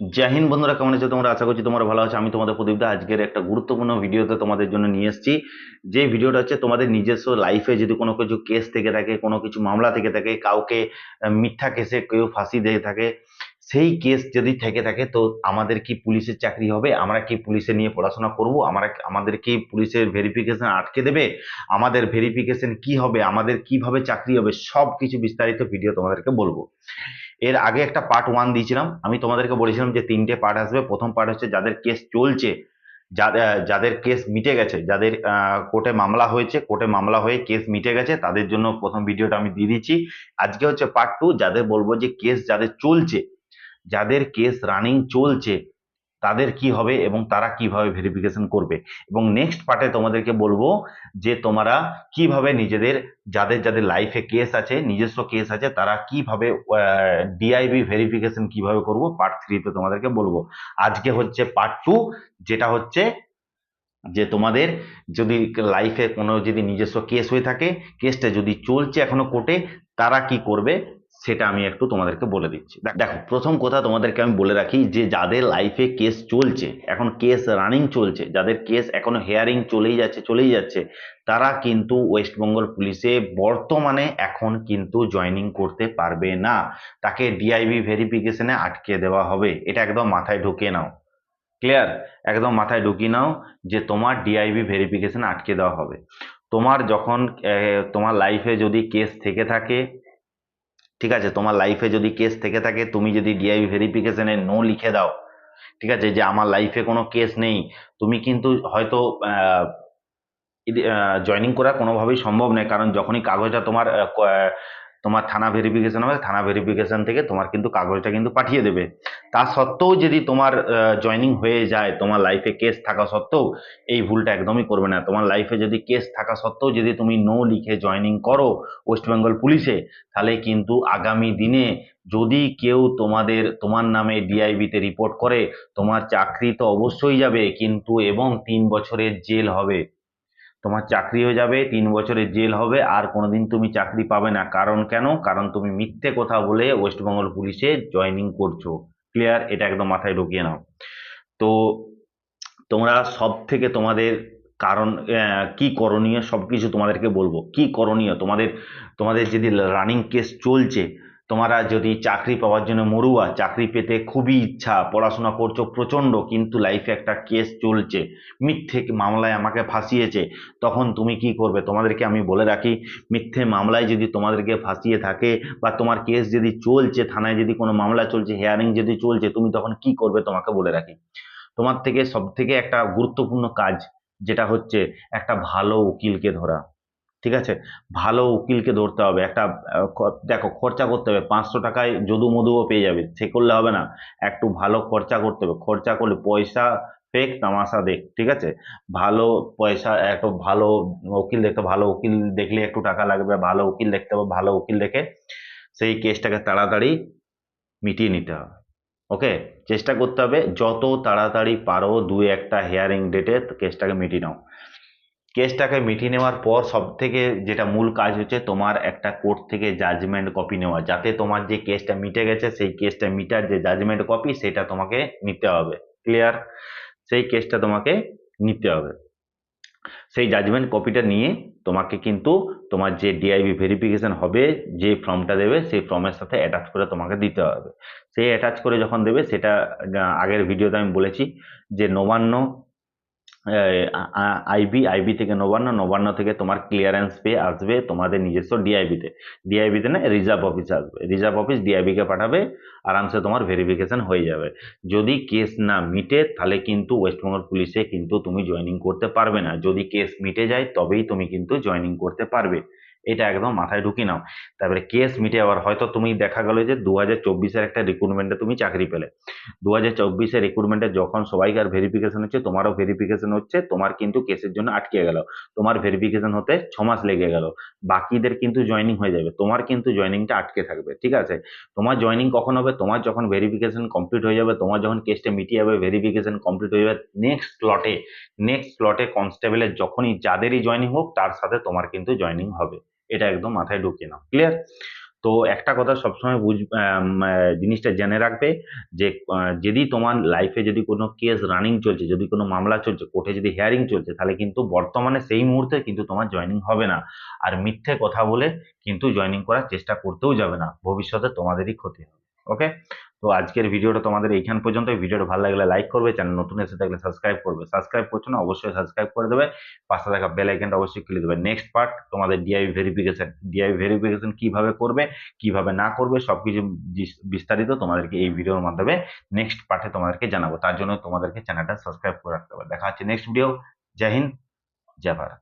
জয় হিন্দ বন্ধুরা, কেমন আছো তোমরা? আশা করছি তোমরা ভালো আছো। আমি তোমাদের প্রদীপ দা আজকের একটা গুরুত্বপূর্ণ ভিডিওতে তোমাদের জন্য নিয়ে এসেছি। যে ভিডিওটা হচ্ছে তোমাদের নিজস্ব লাইফে যদি কোনো কিছু কেস থেকে থাকে, কোনো কিছু মামলা থেকে থাকে, কাউকে মিথ্যা কেসে কেউ ফাঁসি দিয়ে থাকে, সেই কেস যদি থেকে থাকে, তো আমাদের কি পুলিশের চাকরি হবে? আমরা কি পুলিশে নিয়ে পড়াশোনা করব? আমরা আমাদের কি পুলিশের ভেরিফিকেশন আটকে দেবে? আমাদের ভেরিফিকেশন কি হবে? আমাদের কীভাবে চাকরি হবে? সব কিছু বিস্তারিত ভিডিও তোমাদেরকে বলব। এর আগে একটা পার্ট ওয়ান দিয়েছিলাম। আমি তোমাদেরকে বলেছিলাম যে তিনটে পার্ট আসবে। প্রথম পার্ট হচ্ছে যাদের কেস চলছে যাদের কেস মিটে গেছে, যাদের কোর্টে মামলা হয়েছে কোর্টে মামলা হয়ে কেস মিটে গেছে, তাদের জন্য প্রথম ভিডিওটা আমি দিয়ে দিচ্ছি। আজকে হচ্ছে পার্ট টু যাদের বলব যে কেস যাদের চলছে, যাদের কেস রানিং চলছে তাদের কি হবে এবং তারা কীভাবে ভেরিফিকেশন করবে? এবং নেক্সট পার্টে তোমাদেরকে বলব যে তোমরা কীভাবে নিজেদের, যাদের যাদের লাইফে কেস আছে, নিজস্ব কেস আছে, তারা কীভাবে ডিআইবি ভেরিফিকেশন কীভাবে করব? পার্ট থ্রিতে তোমাদেরকে বলব। আজকে হচ্ছে পার্ট টু যেটা হচ্ছে যে তোমাদের যদি লাইফে কোনো যদি নিজস্ব কেস হয়ে থাকে কেসটা যদি চলছে এখনও কোর্টে তারা কি করবে? সেটা আমি একটু তোমাদেরকে বলে দিচ্ছি। দেখ- প্রথম কথা তোমাদেরকে আমি বলে রাখি যে, যাদের লাইফে কেস চলছে, এখন কেস রানিং চলছে, যাদের কেস এখনও হেয়ারিং চলেই যাচ্ছে চলেই যাচ্ছে, তারা কিন্তু ওয়েস্টবেঙ্গল পুলিশে বর্তমানে এখন কিন্তু জয়েনিং করতে পারবে না। তাকে ডিআইবি ভেরিফিকেশনে আটকে দেওয়া হবে। এটা একদম মাথায় ঢুকিয়ে নাও। ক্লিয়ার একদম মাথায় ঢুকিয়ে নাও যে, তোমার ডিআইবি ভেরিফিকেশন আটকে দেওয়া হবে। তোমার যখন তোমার লাইফে যদি কেস থেকে থাকে ঠিক আছে? তোমার লাইফে যদি কেস থেকে থাকে, তুমি যদি ডিআইবি ভেরিফিকেশনে নো লিখে দাও, ঠিক আছে? যে আমার লাইফে কোনো কেস নেই, তুমি কিন্তু হয়তো জয়নিং করা কোনোভাবেই সম্ভব নয়। কারণ যখনই কাগজটা তোমার তোমার থানা ভেরিফিকেশন হবে, থানা ভেরিফিকেশন থেকে তোমার কিন্তু কাগজটা কিন্তু পাঠিয়ে দেবে। তা সত্ত্বেও যদি তোমার জয়েনিং হয়ে যায়, তোমার লাইফে কেস থাকা সত্ত্বেও এই ভুলটা একদমই করবে না। তোমার লাইফে যদি কেস থাকা সত্ত্বেও যদি তুমি নো লিখে জয়েনিং করো ওয়েস্ট বেঙ্গল পুলিশে তাহলে কিন্তু আগামী দিনে যদি কেউ তোমাদের, তোমার নামে ডিআইবিতে রিপোর্ট করে, তোমার চাকরি তো অবশ্যই যাবে, কিন্তু এবং তিন বছরের জেল হবে। তোমার চাকরি হয়ে যাবে, তিন বছরের জেল হবে, আর কোনোদিন তুমি চাকরি পাবে না। কারণ কেন? কারণ তুমি মিথ্যে কথা বলে ওয়েস্ট বেঙ্গল পুলিশে জয়েনিং করছ। ক্লিয়ার এটা একদম মাথায় ঢুকিয়ে নাও। তো তোমরা সব থেকে তোমাদের কারণ কি করণীয় সব কিছু তোমাদেরকে বলব। কি করণীয়? তোমাদের তোমাদের যদি রানিং কেস চলছে তোমরা যদি চাকরি পাওয়ার জন্য মরুয়া, চাকরি পেতে খুবই ইচ্ছা, পড়াশোনা করছ প্রচণ্ড, কিন্তু লাইফে একটা কেস চলছে, মিথ্যে মামলায় আমাকে ফাঁসিয়েছে, তখন তুমি কি করবে? তোমাদেরকে আমি বলে রাখি, মিথ্যে মামলায় যদি তোমাদেরকে ফাঁসিয়ে থাকে বা তোমার কেস যদি চলছে, থানায় যদি কোনো মামলা চলছে হেয়ারিং যদি চলছে, তুমি তখন কি করবে তোমাকে বলে রাখি। তোমার থেকে সব থেকে একটা গুরুত্বপূর্ণ কাজ, যেটা হচ্ছে একটা ভালো উকিলকে ধরা। ঠিক আছে? ভালো উকিলকে ধরতে হবে। একটা দেখো, খরচা করতে হবে। পাঁচশো টাকায় যদু মধুও পেয়ে যাবে। সে করলে হবে না। একটু ভালো খরচা করতে হবে। খরচা করলে পয়সা ফেক তামাশা দেখ, ঠিক আছে? ভালো পয়সা, একটু ভালো উকিল দেখতে ভালো উকিল দেখলে একটু টাকা লাগবে। ভালো উকিল দেখতে হবে। ভালো উকিল দেখে সেই কেসটাকে তাড়াতাড়ি মিটিয়ে নিতে হবে। ওকে চেষ্টা করতে হবে। যত তাড়াতাড়ি পারো দু একটা হিয়ারিং ডেটে কেসটাকে মিটিয়ে নাও। কেসটাকে মিটিয়ে নেওয়ার পর সব থেকে যেটা মূল কাজ হচ্ছে তোমার একটা কোর্ট থেকে জাজমেন্ট কপি নেওয়া। যাতে তোমার যে কেসটা মিটে গেছে, সেই কেসটা মিটার যে জাজমেন্ট কপি সেটা তোমাকে নিতে হবে। ক্লিয়ার সেই কেসটা তোমাকে নিতে হবে। সেই জাজমেন্ট কপিটা নিয়ে তোমাকে কিন্তু তোমার যে ডিআইবি ভেরিফিকেশন হবে, যে ফর্মটা দেবে, সেই ফর্মের সাথে অ্যাটাচ করে তোমাকে দিতে হবে। সেই অ্যাটাচ করে যখন দেবে, সেটা আগের ভিডিওতে আমি বলেছি যে, নবান্ন আইবি আইবি থেকে নবান্ন নবান্ন থেকে তোমার ক্লিয়ারেন্স পেয়ে আসবে তোমাদের নিজস্ব ডিআইবিতে ডিআইবিতে না রিজার্ভ অফিস আসবে। রিজার্ভ অফিস ডিআইবিকে পাঠাবে, আরামসে তোমার ভেরিফিকেশন হয়ে যাবে। যদি কেস না মিটে, তাহলে কিন্তু ওয়েস্টবেঙ্গল পুলিশে কিন্তু তুমি জয়নিং করতে পারবে না। যদি কেস মিটে যায়, তবেই তুমি কিন্তু জয়নিং করতে পারবে। এটা একদম মাথায় ঢুকিয়ে নাও। তারপরে কেস মিটে আবার হয়তো তুমি দেখা গেলো যে দু হাজার চব্বিশের একটা রিক্রুটমেন্টে তুমি চাকরি পেলে। দু হাজার চব্বিশের রিক্রুটমেন্টে যখন সবাইকার ভেরিফিকেশন হচ্ছে, তোমারও ভেরিফিকেশন হচ্ছে, তোমার কিন্তু কেসের জন্য আটকে গেল। তোমার ভেরিফিকেশন হতে ছ মাস লেগে গেল। বাকিদের কিন্তু জয়েনিং হয়ে যাবে। তোমার কিন্তু জয়েনিংটা আটকে থাকবে, ঠিক আছে? তোমার জয়েনিং কখন হবে? তোমার যখন ভেরিফিকেশন কমপ্লিট হয়ে যাবে, তোমার যখন কেসটা মিটিয়ে যাবে ভেরিফিকেশন কমপ্লিট হয়ে যাবে নেক্সট স্লটে নেক্সট স্লটে কনস্টেবলের যখনই যাদেরই জয়েনিং হোক, তার সাথে তোমার কিন্তু জয়েনিং হবে। এটা একদম মাথায় ঢুকিয়ে নাও। ক্লিয়ার তো একটা কথা সবসময় বুঝ জিনিসটা জেনে রাখবে যে যদি তোমার লাইফে যদি কোনো কেস রানিং চলছে, যদি কোনো মামলা চলছে কোর্টে যদি হেয়ারিং চলছে, তাহলে কিন্তু বর্তমানে সেই মুহূর্তে কিন্তু তোমার জয়নিং হবে না। আর মিথ্যে কথা বলে কিন্তু জয়নিং করার চেষ্টা করতেও যাবে না। ভবিষ্যতে তোমাদেরই ক্ষতি হবে। ওকে তো আজকের ভিডিওটা তোমাদের এইখান পর্যন্ত। ভিডিওটা ভালো লাগলে লাইক করবে চ্যানেল নতুন এসে থাকলে সাবস্ক্রাইব করবে। সাবস্ক্রাইব করছ না, অবশ্যই সাবস্ক্রাইব করে দেবে। পাশে থাকা বেল আইকনটা অবশ্যই ক্লিক দেবে। নেক্সট পার্ট তোমাদের ডিআই ভেরিফিকেশন ডিআই ভেরিফিকেশন কীভাবে করবে, কীভাবে না করবে, সবকিছু বিস- বিস্তারিত তোমাদেরকে এই ভিডিওর মাধ্যমে নেক্সট পার্টে তোমাদেরকে জানাব। তার জন্য তোমাদেরকে চ্যানেলটা সাবস্ক্রাইব করে রাখতে হবে। দেখা হচ্ছে নেক্সট ভিডিও জয় হিন্দ, জয় ভারত।